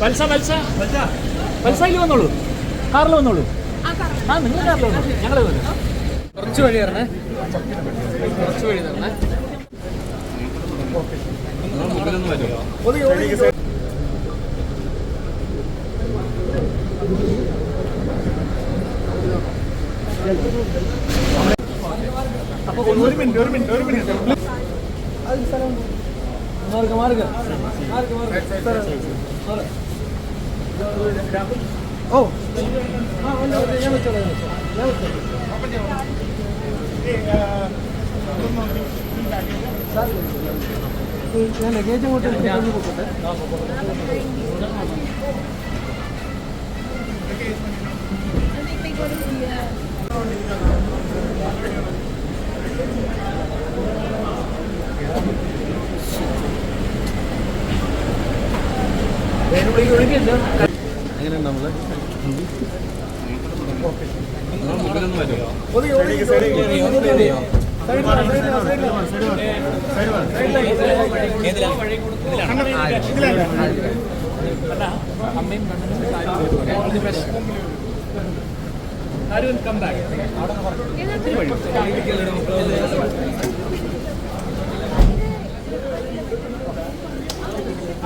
വത്സ വത്സ വത്സയിൽ വന്നോളൂ. കാറിൽ വന്നോളൂ. ആ നിങ്ങൾ കാറിൽ വന്നോളൂ ഞങ്ങൾ വന്നു. കുറച്ച് വഴി തരണേ. കുറച്ച് വഴി തരണേ. അപ്പൊ ഒരു മിനിറ്റ് ഒരു മിനിറ്റ് ഒരു മിനിറ്റ്. മാർഗ മാർഗ. മാർഗ മാർഗ. ഓ ആ ഉണ്ട്, ഉണ്ട്. ഞാൻ വെച്ചോളാം ഞാൻ വെച്ചോളാം. ഞാൻ വെച്ചോളാം ഞാൻ ലഗേജ് അങ്ങോട്ട് എടുത്ത് പോകട്ടെ എങ്ങനെയുണ്ട്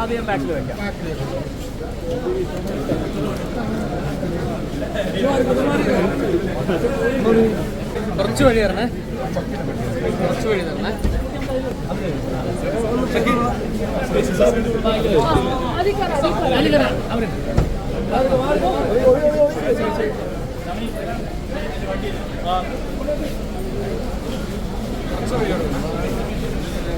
അത് ഞാൻ ബാക്കിൽ വെക്കാം. കുറച്ച് വഴി തരണേ. കുറച്ച് വഴി തരണേ.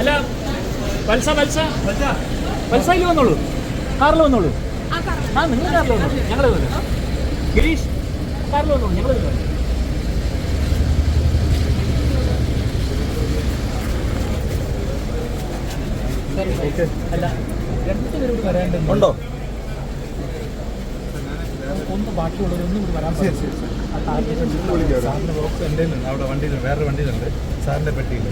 അല്ല വത്സ വത്സ. വത്സയിൽ വന്നോളൂ. കാറിൽ വന്നോളൂ. ആ നിങ്ങൾ കാറിൽ വന്നോളൂ. ഞങ്ങൾ വന്നു ഗിരീഷ് കാറിൽ വന്നോളൂ. ഞങ്ങൾ വന്നു ഉണ്ടോ? ഒന്ന് ബാക്കിയുള്ളവരൊന്നും കൂടി വരാൻ ശരി. ശരി സാറിന്റെ ബോക്സ് എന്റെ അവിടെ വണ്ടിയിൽ വേറെ വണ്ടിയിലുണ്ട് സാറിന്റെ പെട്ടിയിൽ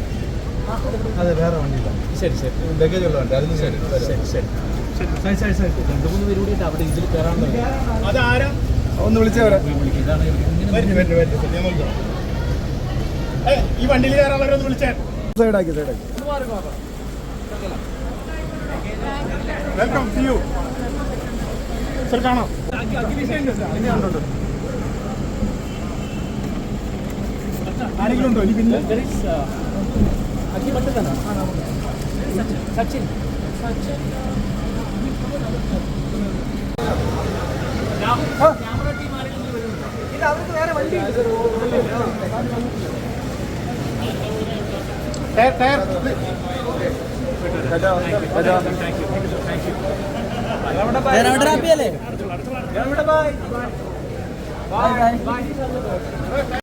അതെ വേറെ വണ്ടിയിലാണ് ശരി ശരി ലഗേജ് ഉള്ള വണ്ടി അതിന് ശരി ശരി ശരി ശരി ശരി ശരി രണ്ട് മൂന്ന് പേര് കൂടിയിട്ട് അവിടെ ഇതിൽ കയറാനുള്ളത് അതാരാ ഒന്ന് വിളിച്ചവരെ ഈ വണ്ടിയിൽ കയറാൻ വിളിച്ചേ സൈഡാക്കി സൈഡാക്കി വെൽക്കം ടു യു സർ കാണാം. ആരെങ്കിലും ഉണ്ടോ ഇനി പിന്നെ? Uh, Sachin. Sachin. Camera team ആരെങ്കിലും വരുന്നുണ്ടോ? ഇല്ല അവർക്ക് വേറെ വണ്ടി ഉണ്ട്. Tyre tyre bye bye